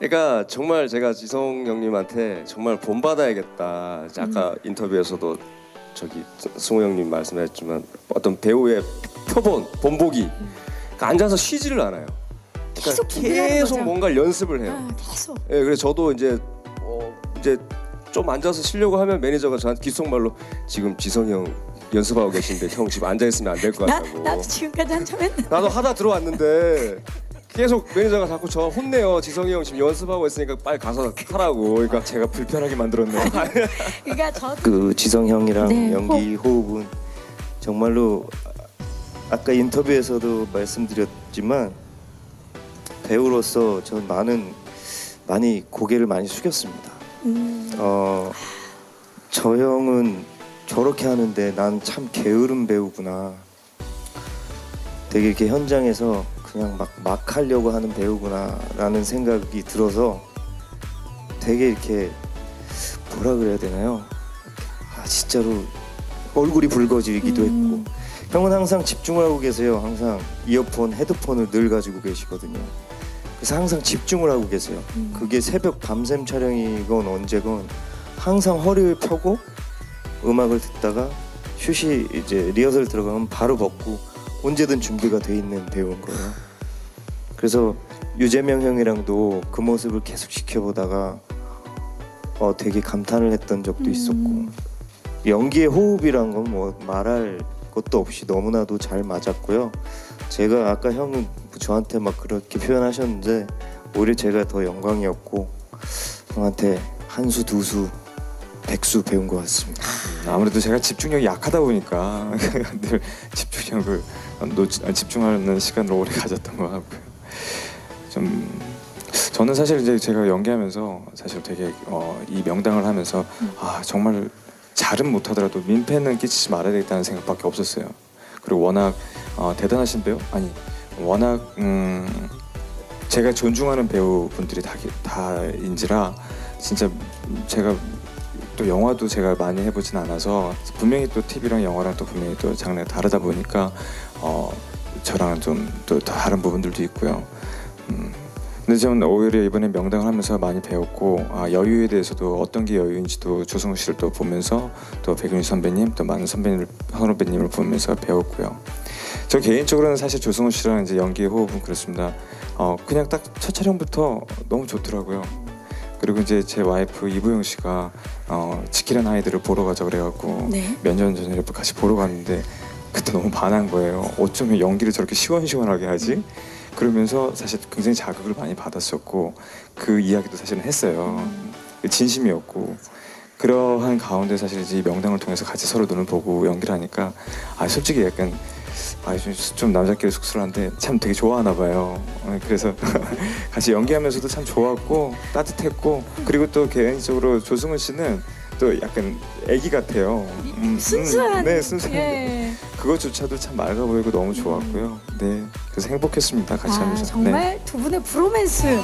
제가 정말 제가 지성 형님한테 정말 본받아야겠다. 이제 아까 인터뷰에서도 저기 승우 형님 말씀하셨지만 어떤 배우의 표본, 본보기 그러니까 앉아서 쉬지를 않아요. 그러니까 계속 준비하는 계속 거죠. 뭔가를 연습을 해요. 아, 계속. 예, 그래서 저도 이제 어, 이제 좀 앉아서 쉬려고 하면 매니저가 저한테 귓속말로 지금 지성이 형 연습하고 계신데 형 지금 앉아 있으면 안 될 것 나 같다고. 나도 지금까지 한참 했는데. 나도 하다 들어왔는데 계속 매니저가 자꾸 저 혼내요. 지성이 형 지금 연습하고 있으니까 빨리 가서 하라고. 그러니까 제가 불편하게 만들었네요. 그러니까 저 그 지성 형이랑 네, 연기 호흡은 정말로 아까 인터뷰에서도 말씀드렸지만 배우로서 전 많은 많이 고개를 많이 숙였습니다. 음, 어, 저 형은 저렇게 하는데 난 참 게으른 배우구나. 되게 이렇게 현장에서 그냥 막, 막 하려고 하는 배우구나라는 생각이 들어서 되게 이렇게 뭐라 그래야 되나요? 아, 진짜로 얼굴이 붉어지기도 음. 했고 형은 항상 집중을 하고 계세요. 항상 이어폰, 헤드폰을 늘 가지고 계시거든요. 그래서 항상 집중을 하고 계세요. 음. 그게 새벽 밤샘 촬영이건 언제건 항상 허리를 펴고 음악을 듣다가 슛이 이제 리허설 들어가면 바로 벗고 언제든 준비가 돼 있는 배우인 거예요. 그래서 유재명 형이랑도 그 모습을 계속 지켜보다가 어 되게 감탄을 했던 적도 음. 있었고 연기의 호흡이란 건 뭐 말할 것도 없이 너무나도 잘 맞았고요. 제가 아까 형은 저한테 막 그렇게 표현하셨는데 오히려 제가 더 영광이었고 형한테 한 수 두 수 백수 배운 것 같습니다. 아무래도 제가 집중력이 약하다 보니까 늘 집중력을 놓치, 아, 집중하는 시간을 오래 가졌던 것 같고요. 좀 저는 사실 이제 제가 연기하면서 사실 되게 어, 이 명당을 하면서 아 정말 잘은 못하더라도 민폐는 끼치지 말아야 되겠다는 생각밖에 없었어요. 그리고 워낙 어, 대단하신 배우 아니 워낙 음, 제가 존중하는 배우분들이 다, 다인지라 진짜 제가 또 영화도 제가 많이 해보진 않아서 분명히 또 TV랑 영화랑 또 분명히 또 장르가 다르다 보니까 어 저랑은 좀 또 다른 부분들도 있고요. 음, 근데 저는 오히려 이번에 명당을 하면서 많이 배웠고 아, 여유에 대해서도 어떤 게 여유인지도 조승우 씨를 또 보면서 또 백윤희 선배님 또 많은 선배님을 선후배님을 보면서 배웠고요. 저 개인적으로는 사실 조승우 씨랑 이제 연기 호흡은 그렇습니다. 어 그냥 딱 첫 촬영부터 너무 좋더라고요. 그리고 이제 제 와이프 이보영 씨가 어, 지키는 아이들을 보러 가자 그래갖고 네. 몇년 전에 같이 보러 갔는데 그때 너무 반한 거예요. 어쩌면 연기를 저렇게 시원시원하게 하지? 그러면서 사실 굉장히 자극을 많이 받았었고 그 이야기도 사실은 했어요. 진심이었고 그러한 가운데 사실 이 명당을 통해서 같이 서로 눈을 보고 연기를 하니까 아 솔직히 약간 아, 좀, 좀 남자끼리 쑥스러운데 참 되게 좋아하나 봐요. 어, 그래서 같이 연기하면서도 참 좋았고 따뜻했고 그리고 또 개인적으로 조승우 씨는 또 약간 애기 같아요. 음, 순수한. 음, 네, 순수한. 예. 그것조차도 참 맑아 보이고 너무 좋았고요. 네, 그래서 행복했습니다. 같이 아, 하면서. 네. 정말 두 분의 브로맨스